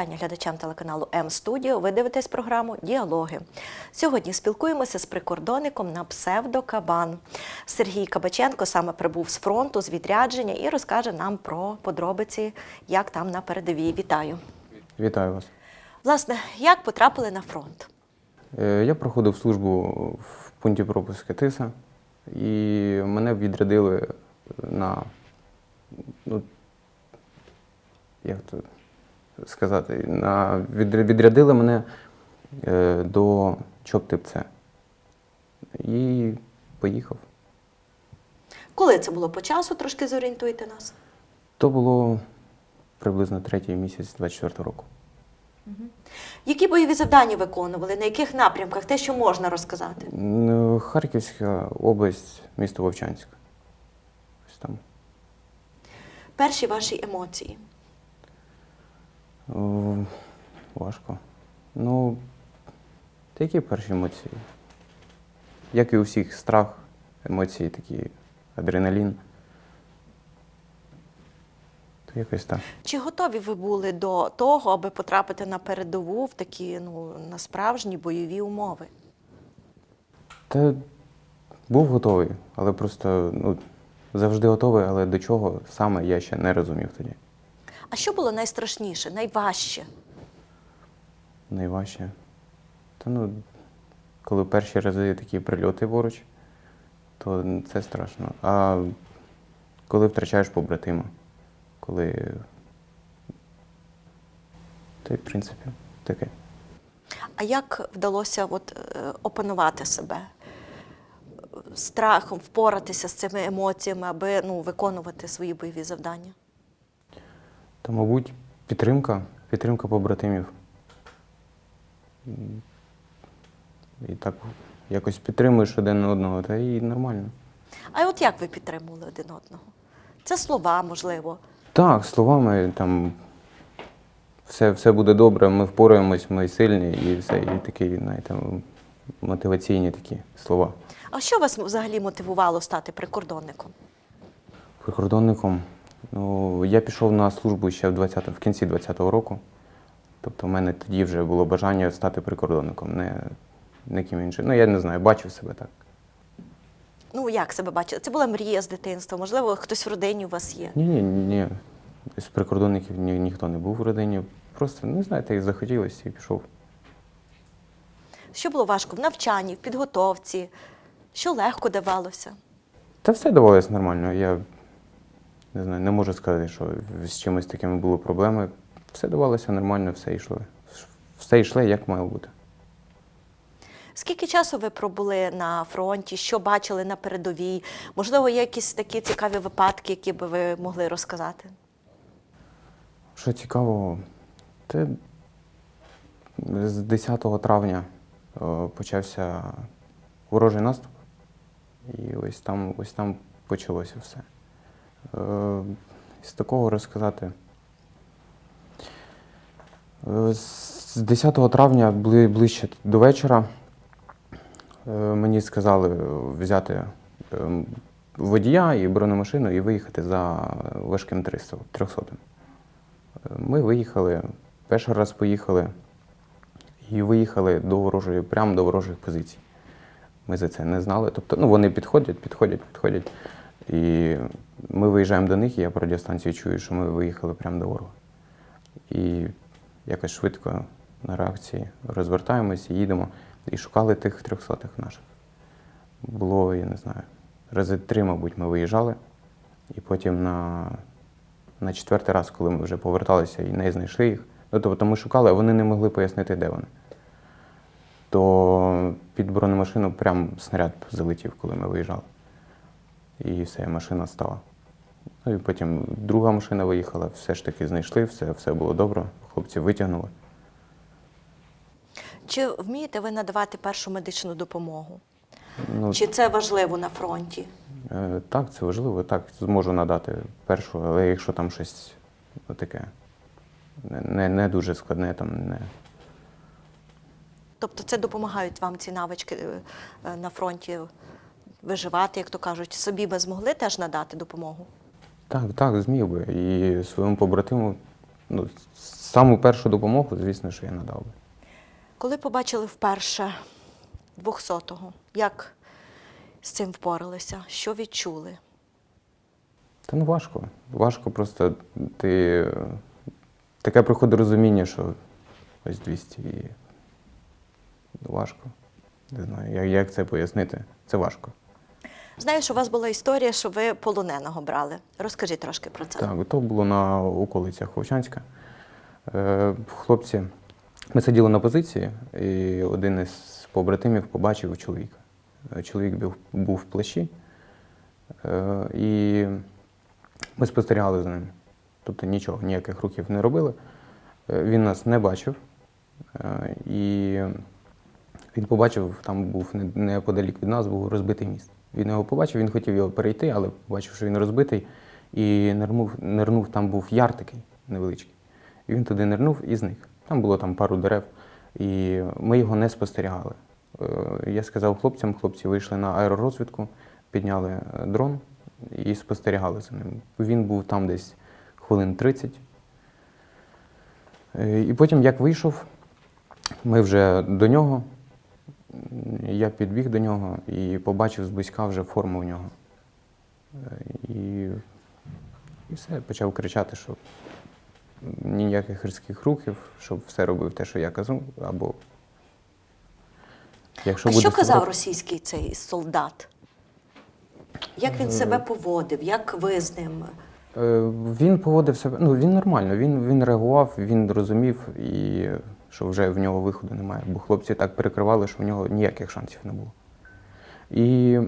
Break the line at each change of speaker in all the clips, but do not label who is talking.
Вітання глядачам телеканалу М Студіо. Ви дивитесь програму Діалоги. Сьогодні спілкуємося з прикордонником на псевдо Кабан. Сергій Кабаченко саме прибув з фронту з відрядження і розкаже нам про подробиці, як там на передовій. Вітаю.
Вітаю вас.
Власне, як потрапили на фронт?
Е, Я проходив службу в пункті пропуску Тиса, і мене відрядили на. Ну, як то сказати, на, відря- відрядили мене е, до ЧОП тип С. І поїхав.
Коли це було по часу? Трошки зорієнтуйте нас.
То було приблизно третій місяць 24 року.
Які бойові завдання виконували? На яких напрямках? Те, що можна розказати?
Харківська область, місто Вовчанськ. Ось там.
Перші ваші емоції.
О, Важко. Ну, та які перші емоції? Як і у всіх, страх, емоції такі, адреналін. То якось так.
Чи готові ви були до того, аби потрапити на передову в такі ну, на справжні бойові умови?
Та був готовий, але просто ну, завжди готовий, але до чого саме я ще не розумів тоді.
А що було найстрашніше, найважче?
Найважче. Та ну, коли перші рази такі прильоти поруч, то це страшно. А коли втрачаєш побратима, коли. Та й, в принципі, таке.
А як вдалося от, е, опанувати себе? Страхом впоратися з цими емоціями, аби ну, виконувати свої бойові завдання?
Та, мабуть, підтримка, підтримка побратимів. І так якось підтримуєш один одного, та і нормально.
А от як ви підтримували один одного? Це слова, можливо.
Так, словами там все, все буде добре, ми впораємось, ми сильні і все. І такі, знаєте, мотиваційні такі слова.
А що вас взагалі мотивувало стати прикордонником?
Прикордонником. Ну, я пішов на службу ще в 20, в кінці 20-го року. Тобто в мене тоді вже було бажання стати прикордонником, не, не ким іншим. Ну, я не знаю, бачив себе так.
Ну, як себе бачили? Це була мрія з дитинства, можливо, хтось в родині у вас є.
Ні, ні, ні. З прикордонників ні, ніхто не був в родині. Просто, не знаю, так захотілося і пішов.
Що було важко в навчанні, в підготовці? Що легко давалося?
Та все давалось нормально. Я не знаю, не можу сказати, що з чимось такими були проблеми. Все давалося нормально, все йшло. Все йшло, як має бути.
Скільки часу ви пробули на фронті? Що бачили на передовій? Можливо, є якісь такі цікаві випадки, які би ви могли розказати?
Що цікаво, те з 10 травня почався ворожий наступ, і ось там, ось там почалося все. Е, З такого розказати. Е, З 10 травня ближче до вечора е, мені сказали взяти водія і бронемашину і виїхати за важким 300 300. Ми виїхали, перший раз поїхали і виїхали до ворожої, прямо до ворожих позицій. Ми за це не знали. Тобто, ну, вони підходять, підходять, підходять. І ми виїжджаємо до них, і я по радіостанції чую, що ми виїхали прямо до ворога. І якось швидко на реакції розвертаємося, їдемо і шукали тих трьохсотих наших. Було, я не знаю, рази три, мабуть, ми виїжджали, і потім на на четвертий раз, коли ми вже поверталися і не знайшли їх. Ну, тобто ми шукали, а вони не могли пояснити, де вони. То під бронемашину прям снаряд залетів, коли ми виїжджали. І все, машина стала. Ну і потім друга машина виїхала, все ж таки знайшли, все, все було добре, хлопці витягнули.
Чи вмієте ви надавати першу медичну допомогу?
Ну,
Чи це важливо на фронті?
е, так, це важливо, так, зможу надати першу, але якщо там щось таке не, не, не дуже складне, там не.
Тобто це допомагають вам ці навички е, е, на фронті виживати, як то кажуть, собі би змогли теж надати допомогу?
Так, так, зміг би. І своєму побратиму ну, саму першу допомогу, звісно, що я надав би.
Коли побачили вперше 200-го, як з цим впоралися? Що відчули?
Та ну важко. Важко просто ти. Таке приходить розуміння, що ось 200 і важко. Не знаю, як це пояснити. Це важко.
Знаю, що у вас була історія, що ви полоненого брали. Розкажіть трошки про це.
Так, то було на околицях Вовчанська. Е, хлопці, ми сиділи на позиції, і один із побратимів побачив чоловіка. Е, Чоловік був, був в плащі, е, і ми спостерігали за ним. Тобто нічого, ніяких рухів не робили. Він нас не бачив. І він побачив, там був неподалік від нас, був розбитий міст. Він його побачив, він хотів його перейти, але побачив, що він розбитий, і нирнув, нирнув там був яр такий невеличкий. І він туди нирнув і зник. Там було там пару дерев, і ми його не спостерігали. Е, Я сказав хлопцям, хлопці вийшли на аеророзвідку, підняли е, дрон і спостерігали за ним. Він був там десь хвилин 30. Е, І потім, як вийшов, ми вже до нього. Я підбіг до нього і побачив зблизька вже форму у нього. Е, І, і все, почав кричати, що ніяких різких рухів, щоб все робив те, що я казав, або якщо
а
буде
що казав російський цей солдат? Як він себе поводив? Як ви з ним?
Е, Він поводив себе, ну він нормально, він, він реагував, він розумів, і що вже в нього виходу немає. Бо хлопці так перекривали, що в нього ніяких шансів не було. І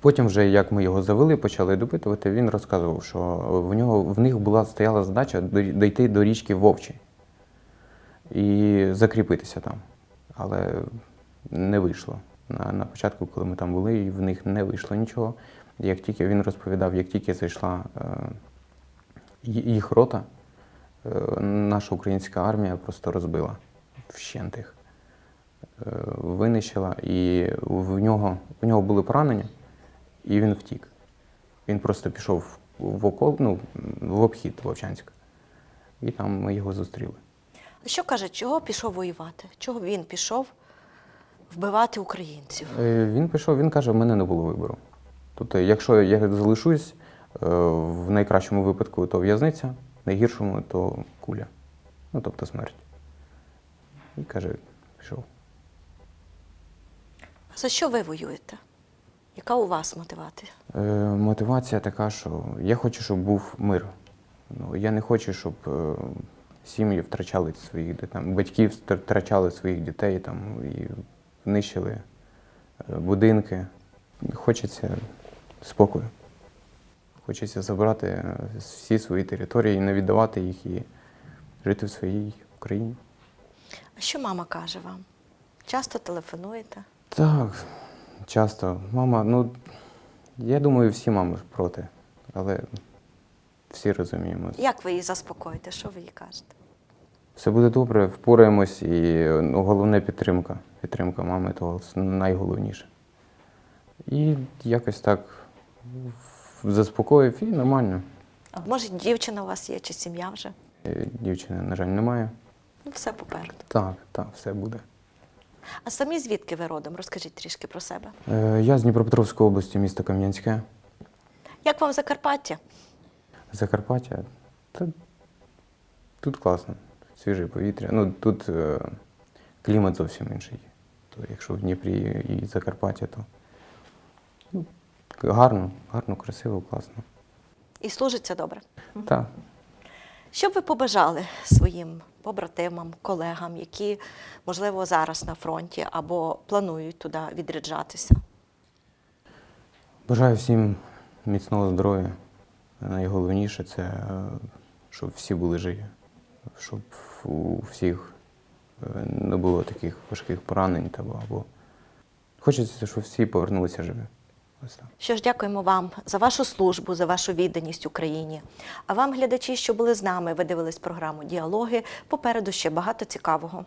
потім, вже як ми його завели, почали допитувати, він розказував, що в нього в них була стояла задача дійти до річки Вовчі і закріпитися там. Але не вийшло. На, на початку, коли ми там були, і в них не вийшло нічого. Як тільки він розповідав, як тільки зайшла е, їх рота, наша українська армія просто розбила вщент їх. Е, винищила, і в нього, в нього були поранення, і він втік. Він просто пішов в окол, ну, в обхід Вовчанська. І там ми його зустріли.
Що каже, чого пішов воювати? Чого він пішов вбивати українців?
Е, Він пішов, він каже, в мене не було вибору. Тобто, якщо я залишусь, е, в найкращому випадку то в'язниця, найгіршому то куля. Ну, тобто смерть. І каже, пішов.
За що ви воюєте? Яка у вас мотивація?
Е, мотивація така, що я хочу, щоб був мир. Ну, я не хочу, щоб е, сім'ї втрачали своїх дітей, там, батьків втрачали своїх дітей там, і нищили е, будинки. Хочеться спокою. Хочеться забрати е, всі свої території, не віддавати їх і жити в своїй Україні.
А що мама каже вам? Часто телефонуєте?
Так, часто. Мама, ну, я думаю, всі мами проти, але всі розуміємо.
Як ви її заспокоїте? Що ви їй кажете?
Все буде добре, впораємось і ну, головне підтримка. Підтримка мами то найголовніше. І якось так заспокоїв і нормально.
А може, дівчина у вас є чи сім'я вже?
Е, Дівчини, на жаль, немає.
Ну, все попереду.
Так, так, все буде.
А самі звідки ви родом? Розкажіть трішки про себе.
Е, Я з Дніпропетровської області, місто Кам'янське.
Як вам Закарпаття?
Закарпаття. Та, тут класно, свіже повітря. Ну, тут е, клімат зовсім інший. То якщо в Дніпрі і Закарпаття, то ну, гарно, гарно, красиво, класно.
І служиться добре.
Так.
Що б ви побажали своїм побратимам, колегам, які, можливо, зараз на фронті або планують туди відряджатися?
Бажаю всім міцного здоров'я. Найголовніше це, е, щоб всі були живі, щоб у всіх е, не було таких важких поранень або хочеться, щоб всі повернулися живі. Ось так.
Що ж, дякуємо вам за вашу службу, за вашу відданість Україні. А вам, глядачі, що були з нами, ви дивились програму Діалоги. Попереду ще багато цікавого.